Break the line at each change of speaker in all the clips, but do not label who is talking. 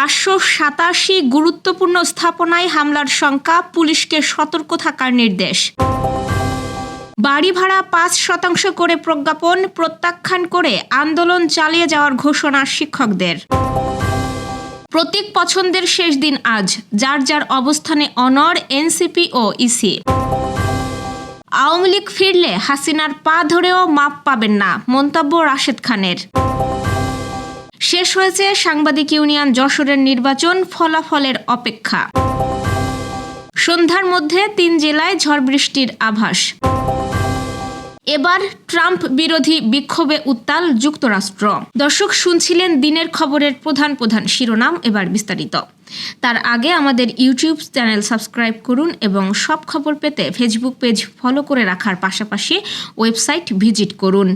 পাঁচশো সাতাশি গুরুত্বপূর্ণ স্থাপনায় হামলার শঙ্কা পুলিশকে সতর্ক থাকার নির্দেশ। বাড়ি ভাড়া পাঁচ শতাংশ করে প্রজ্ঞাপন, প্রত্যাখ্যান করে আন্দোলন চালিয়ে যাওয়ার ঘোষণা শিক্ষকদের। প্রতীক পছন্দের শেষ দিন আজ, যার যার অবস্থানে অনর এনসিপি ও ইসি। আওয়ামী লীগ ফিরলে হাসিনার পা ধরেও মাপ পাবেন না, মন্তব্য রাশেদ খানের। শেষ হয়েছে সাংবাদিক ইউনিয়ন যশোরের নির্বাচন ফলাফলের অপেক্ষা। সন্ধ্যার মধ্যে তিন জেলায় ঝড় বৃষ্টির আভাস। এবার ট্রাম্প বিরোধী বিক্ষোভে উত্তাল যুক্তরাষ্ট্র। দর্শক শুনছিলেন দিনের খবরের প্রধান প্রধান শিরোনাম এবার বিস্তারিত। তার আগে আমাদের ইউটিউব চ্যানেল সাবস্ক্রাইব করুন এবং সব খবর পেতে ফেসবুক পেজ ফলো করে রাখার পাশাপাশি ওয়েবসাইট ভিজিট করুন।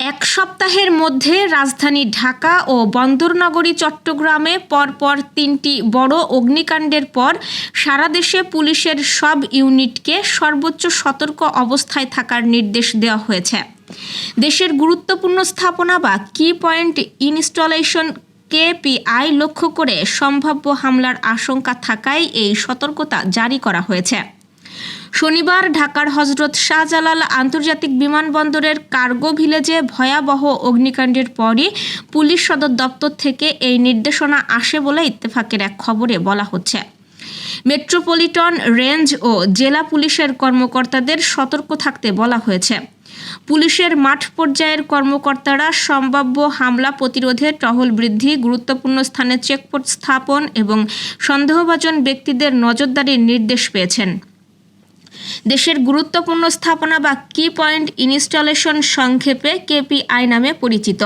এক সপ্তাহের মধ্যে রাজধানী ঢাকা ও বন্দরনগরী, চট্টগ্রামে পরপর তিনটি বড় অগ্নিকাণ্ডের পর সারা দেশে পুলিশের সব ইউনিটকে সর্বোচ্চ সতর্ক অবস্থায় থাকার নির্দেশ দেওয়া হয়েছে। দেশের গুরুত্বপূর্ণ স্থাপনা বা কি পয়েন্ট ইনস্টলেশন কেপিআই লক্ষ্য করে সম্ভাব্য হামলার আশঙ্কা থাকায় এই সতর্কতা জারি করা হয়েছে। শনিবার ঢাকার হজরত শাহজালাল আন্তর্জাতিক বিমানবন্দরের কার্গো ভিলেজে ভয়াবহ অগ্নিকাণ্ডের পরই পুলিশ সদর দপ্তর থেকে এই নির্দেশনা আসে বলে ইত্তেফাকের এক খবরে বলা হচ্ছে। মেট্রোপলিটন, রেঞ্জ ও জেলা পুলিশের কর্মকর্তাদের সতর্ক থাকতে বলা হয়েছে। পুলিশের মাঠ পর্যায়ের কর্মকর্তারা সম্ভাব্য হামলা প্রতিরোধে টহল বৃদ্ধি, গুরুত্বপূর্ণ স্থানে চেকপোস্ট স্থাপন এবং সন্দেহভাজন ব্যক্তিদের নজরদারির নির্দেশ পেয়েছেন। দেশের গুরুত্বপূর্ণ স্থাপনা বা কি পয়েন্ট ইনস্টলেশন সংক্ষেপে কেপিআই নামে পরিচিত।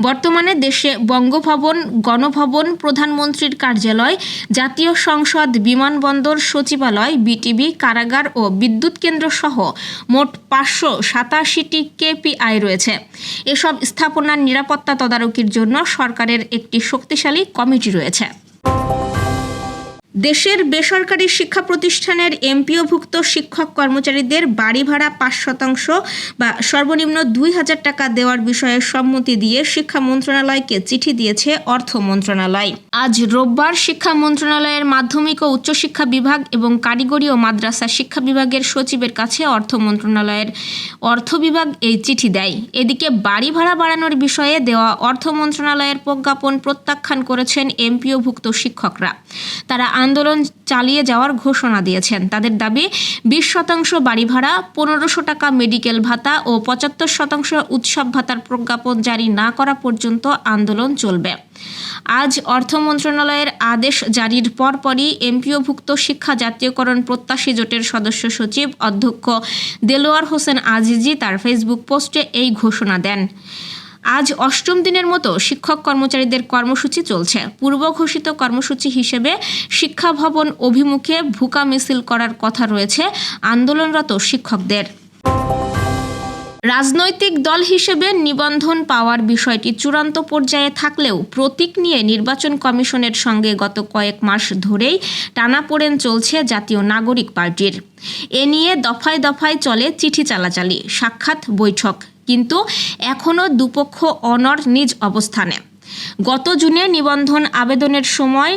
বর্তমানে দেশে বঙ্গভবন, গণভবন, প্রধানমন্ত্রীর কার্যালয়, জাতীয় সংসদ, বিমানবন্দর, সচিবালয় বিটিবি কারাগার ও বিদ্যুৎ কেন্দ্র সহ মোট পাঁচশো সাতাশিটি কেপিআই রয়েছে। এসব স্থাপনার নিরাপত্তা তদারকির জন্য সরকারের একটি শক্তিশালী কমিটি রয়েছে। দেশের বেসরকারি শিক্ষা প্রতিষ্ঠানের এমপিওভুক্ত শিক্ষক কর্মচারীদের বাড়ি ভাড়া পাঁচ শতাংশ বা সর্বনিম্ন দুই হাজার টাকা দেওয়ার বিষয়ে সম্মতি দিয়ে শিক্ষা মন্ত্রণালয়কে চিঠি দিয়েছে অর্থ মন্ত্রণালয়। আজ রোববার শিক্ষা মন্ত্রণালয়ের মাধ্যমিক ও উচ্চশিক্ষা বিভাগ এবং কারিগরি ও মাদ্রাসা শিক্ষা বিভাগের সচিবের কাছে অর্থ মন্ত্রণালয়ের অর্থ বিভাগ এই চিঠি দেয়। এদিকে বাড়ি ভাড়া বাড়ানোর বিষয়ে দেওয়া অর্থ মন্ত্রণালয়ের প্রজ্ঞাপন প্রত্যাখ্যান করেছেন এমপিওভুক্ত শিক্ষকরা। তারা আন্দোলন চালিয়ে যাওয়ার ঘোষণা দিয়েছেন। তাদের দাবি, বিশ শতাংশ বাড়ি ভাড়া, পনেরোশো টাকা মেডিকেল ভাতা ও পঁচাত্তর শতাংশ উৎসব ভাতার প্রজ্ঞাপন জারি না করা পর্যন্ত আন্দোলন চলবে। আজ অর্থ মন্ত্রণালয়ের আদেশ জারির পরপরই এমপিওভুক্ত শিক্ষা জাতীয়করণ প্রত্যাশী জোটের সদস্য সচিব অধ্যক্ষ দেলোয়ার হোসেন আজিজি তার ফেসবুক পোস্টে এই ঘোষণা দেন। আজ অষ্টম দিনের মতো শিক্ষক কর্মচারীদের কর্মসূচি চলছে। পূর্ব ঘোষিত কর্মসূচি হিসেবে শিক্ষা ভবন অভিমুখে ভুকা মিছিল করার কথা রয়েছে আন্দোলনরত শিক্ষকদের। রাজনৈতিক দল হিসেবে নিবন্ধন পাওয়ার বিষয়টি চূড়ান্ত পর্যায়ে থাকলেও প্রতীক নিয়ে নির্বাচন কমিশনের সঙ্গে গত কয়েক মাস ধরেই টানাপোড়েন চলছে জাতীয় নাগরিক পার্টির। এ নিয়ে দফায় দফায় চলে চিঠি চালাচালি, সাক্ষাৎ বৈঠক। কিন্তু এখনও দুপক্ষ অনর নিজ অবস্থানে। গত জুনে নিবন্ধন আবেদনের সময়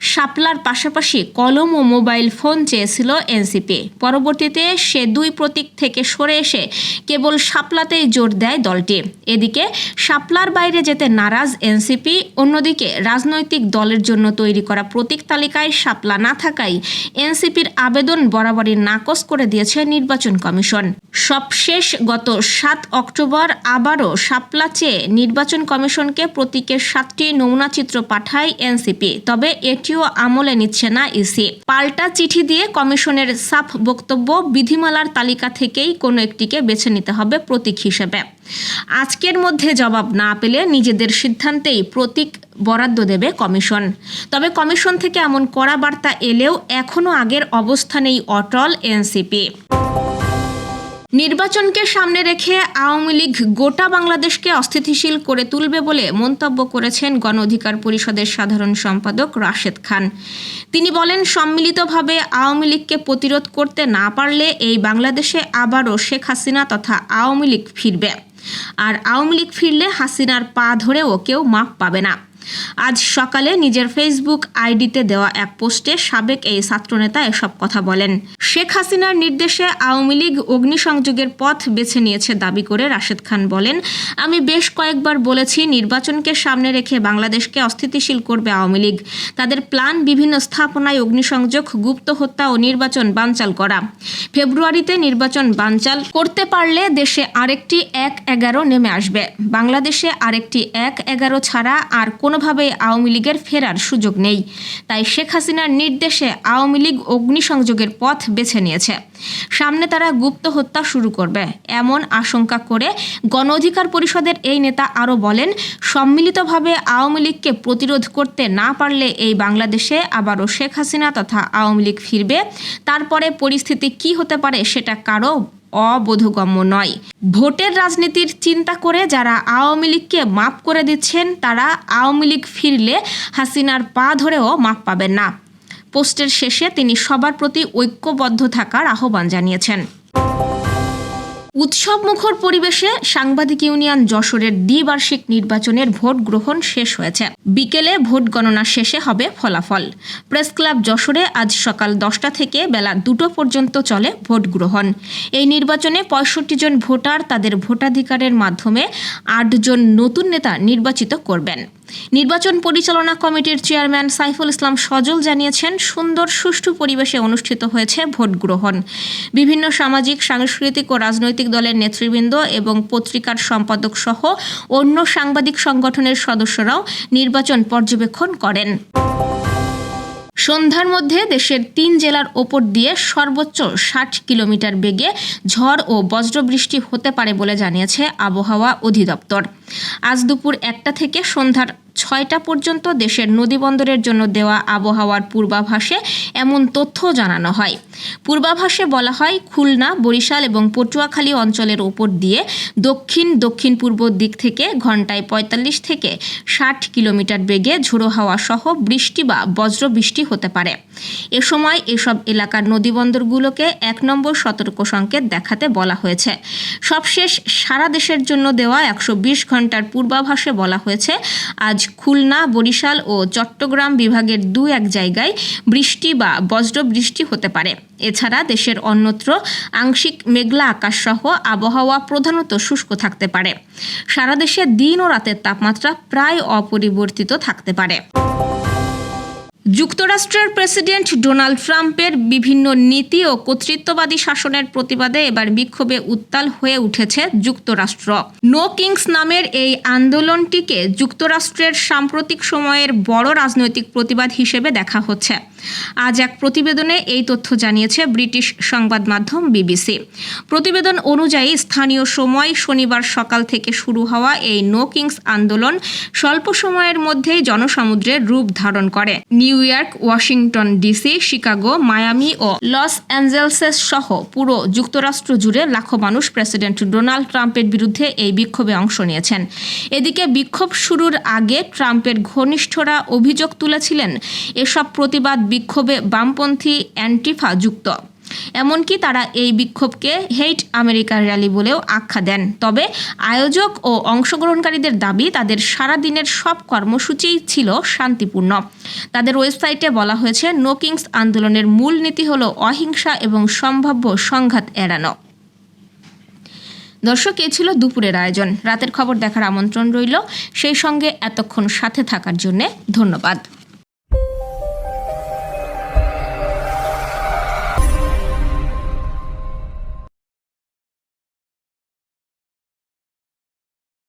শাপলার পাশাপাশি কলম ও মোবাইল ফোন চেয়েছিল এনসিপি। পরবর্তীতে সে দুই প্রতীক থেকে সরে এসে কেবল শাপলাতেই জোর দেয় দলটি। এদিকে শাপলার বাইরে যেতে নারাজ এনসিপি, অন্যদিকে রাজনৈতিক দলের জন্য তৈরি করা প্রতীক তালিকায় শাপলা না থাকায় এনসিপির আবেদন বরাবরই নাকচ করে দিয়েছে নির্বাচন কমিশন। সবশেষ গত সাত অক্টোবর আবারও শাপলা চেয়ে নির্বাচন কমিশনকে প্রতীকের সাতটি নমুনা চিত্র পাঠায় এনসিপি, তবে এটিও আমলে নিচ্ছে না ইসি। পাল্টা চিঠি দিয়ে কমিশনের সাফ বক্তব্য বিধিমালার তালিকা থেকেই কোনো একটিকে বেছে নিতে হবে প্রতীক হিসেবে। আজকের মধ্যে জবাব না পেলে নিজেদের সিদ্ধান্তেই প্রতীক বরাদ্দ দেবে কমিশন। তবে কমিশন থেকে এমন কড়া বার্তা এলেও এখনও আগের অবস্থানেই অটল এনসিপি। নির্বাচনকে সামনে রেখে আওয়ামী লীগ গোটা বাংলাদেশকে অস্থিতিশীল করে তুলবে বলে মন্তব্য করেছেন গণ অধিকার পরিষদের সাধারণ সম্পাদক রাশেদ খান। তিনি বলেন, সম্মিলিতভাবে আওয়ামী লীগকে প্রতিরোধ করতে না পারলে এই বাংলাদেশে আবারও শেখ হাসিনা তথা আওয়ামী লীগ ফিরবে। আর আওয়ামী লীগ ফিরলে হাসিনার পা ধরেও কেউ মাপ পাবে না। আজ সকালে নিজের ফেসবুক আইডিতে দেওয়া এক পোস্টে সাবেক এই ছাত্রনেতা এসব কথা বলেন। শেখ হাসিনার নির্দেশে আওয়ামী লীগ অগ্নিসংযোগের পথ বেছে নিয়েছে দাবি করে রাশেদ খান বলেন, আমি বেশ কয়েকবার বলেছি নির্বাচনকে সামনে রেখে বাংলাদেশকে অস্থিতিশীল করবে আওয়ামী লীগ। তাদের প্ল্যান বিভিন্ন স্থাপনায় অগ্নিসংযোগ, গুপ্ত হত্যা ও নির্বাচন বানচাল করা। ফেব্রুয়ারিতে নির্বাচন বানচাল করতে পারলে দেশে আরেকটি এক এগারো নেমে আসবে। বাংলাদেশে আরেকটি এক এগারো ছাড়া আর কোনোভাবেই আওয়ামী লীগের ফেরার সুযোগ নেই। তাই শেখ হাসিনার নির্দেশে আওয়ামী লীগ অগ্নিসংযোগের পথ বেছে নিয়েছে। সামনে তারা গুপ্ত হত্যা শুরু করবে। এমন আশঙ্কা করে গণ অধিকার পরিষদের এই নেতা আরও বলেন, সম্মিলিতভাবে আওয়ামী লীগকে প্রতিরোধ করতে না পারলে এই বাংলাদেশে আবারও শেখ হাসিনা তথা আওয়ামী লীগ ফিরবে। তারপরে পরিস্থিতি কি হতে পারে সেটা কারও অবোধগম্য নয়। ভোটের রাজনীতির চিন্তা করে যারা আওয়ামী লীগকে মাপ করে দিচ্ছেন, তারা আওয়ামী লীগ ফিরলে হাসিনার পা ধরেও মাপ পাবেন না। পোস্টের শেষে তিনি সবার প্রতি ঐক্যবদ্ধ থাকার আহ্বান জানিয়েছেন। উৎসব মুখর পরিবেশে সাংবাদিক ইউনিয়ন যশোরের দ্বিবার্ষিক নির্বাচনের ভোট গ্রহণ শেষ হয়েছে। বিকেলে ভোট গণনা শেষে হবে ফলাফল। প্রেস ক্লাব যশোরে আজ সকাল দশটা থেকে বেলা দুটো পর্যন্ত চলে ভোট গ্রহণ। এই নির্বাচনে পঁয়ষট্টি জন ভোটার তাদের ভোটাধিকারের মাধ্যমে আটজন নতুন নেতা নির্বাচিত করবেন। নির্বাচন পরিচালনা কমিটির চেয়ারম্যান সাইফুল ইসলাম সজল জানিয়েছেন, সুন্দর সুষ্ঠু পরিবেশে অনুষ্ঠিত হয়েছে ভোট গ্রহণ। বিভিন্ন সামাজিক, সাংস্কৃতিক ও রাজনৈতিক দলের নেতৃবৃন্দ এবং পত্রিকার সম্পাদক সহ অন্য সাংবাদিক সংগঠনের সদস্যরাও নির্বাচন পর্যবেক্ষণ করেন। সন্ধ্যার মধ্যে দেশের তিন জেলার ওপর দিয়ে সর্বোচ্চ ষাট কিলোমিটার বেগে ঝড় ও বজ্রবৃষ্টি হতে পারে বলে জানিয়েছে আবহাওয়া অধিদপ্তর। আজ দুপুর একটা থেকে সন্ধ্যার ছয়টা পর্যন্ত দেশের নদীবন্দরের জন্য দেওয়া আবহাওয়ার পূর্বাভাসে এমন তথ্য জানানো হয়। পূর্বাভাসে বলা হয়, খুলনা, বরিশাল এবং পটুয়াখালী অঞ্চলের ওপর দিয়ে দক্ষিণ দক্ষিণ পূর্ব দিক থেকে ঘন্টায় পঁয়তাল্লিশ থেকে ষাট কিলোমিটার বেগে ঝোড়ো হাওয়া সহ বৃষ্টি বা বজ্র বৃষ্টি হতে পারে। এ সময় এসব এলাকার নদীবন্দরগুলোকে এক নম্বর সতর্ক সংকেত দেখাতে বলা হয়েছে। সবশেষ সারা দেশের জন্য দেওয়া একশো বিশ ঘণ্টার পূর্বাভাসে বলা হয়েছে, আজ খুলনা, বরিশাল ও চট্টগ্রাম বিভাগের দু এক জায়গায় বৃষ্টি বা বজ্র বৃষ্টি হতে পারে। এছাড়া দেশের অন্যত্র আংশিক মেঘলা আকাশ সহ আবহাওয়া প্রধানত শুষ্ক থাকতে পারে। সারা দেশে দিন ও রাতের তাপমাত্রা প্রায় অপরিবর্তিত থাকতে পারে। যুক্তরাষ্ট্রের প্রেসিডেন্ট ডোনাল্ড ট্রাম্পের বিভিন্ন নীতি ও কর্তৃত্ববাদী শাসনের প্রতিবাদে এবার বিক্ষোভে উত্তাল হয়ে উঠেছে যুক্তরাষ্ট্র। নো কিংস নামের এই আন্দোলনটিকে যুক্তরাষ্ট্রের সাম্প্রতিক সময়ের বড় রাজনৈতিক প্রতিবাদ হিসেবে দেখা হচ্ছে। আজ এক প্রতিবেদনে এই তথ্য জানিয়েছে ব্রিটিশ সংবাদ মাধ্যম বিবিসি। প্রতিবেদন অনুযায়ী স্থানীয় সময় শনিবার সকাল থেকে শুরু হওয়া এই নো কিংস আন্দোলন স্বল্প সময়ের মধ্যেই জনসমুদ্রের রূপ ধারণ করে। New York, Washington DC, Chicago, Miami ও লস অ্যাঞ্জেলসেস সহ পুরো যুক্তরাষ্ট্র জুড়ে লাখো মানুষ প্রেসিডেন্ট ডোনাল্ড ট্রাম্পের বিরুদ্ধে এই বিক্ষোভে অংশ নিয়েছেন। এদিকে বিক্ষোভ শুরুর আগে ট্রাম্পের ঘনিষ্ঠরা অভিযোগ তুলেছিলেন, এসব প্রতিবাদ বিক্ষোভে বামপন্থী অ্যান্টিফা যুক্ত। এমনকি তারা এই বিক্ষোভকে হেইট আমেরিকার র্যালি বলেও আখ্যা দেন। তবে আয়োজক ও অংশগ্রহণকারীদের দাবি, তাদের সারা দিনের সব কর্মসূচিই ছিল শান্তিপূর্ণ। তাদের ওয়েবসাইটে বলা হয়েছে, নো কিংস আন্দোলনের মূল নীতি হল অহিংসা এবং সম্ভাব্য সংঘাত এড়ানো। দর্শক, এ ছিল দুপুরের আয়োজন। রাতের খবর দেখার আমন্ত্রণ রইল। সেই সঙ্গে এতক্ষণ সাথে থাকার জন্য ধন্যবাদ।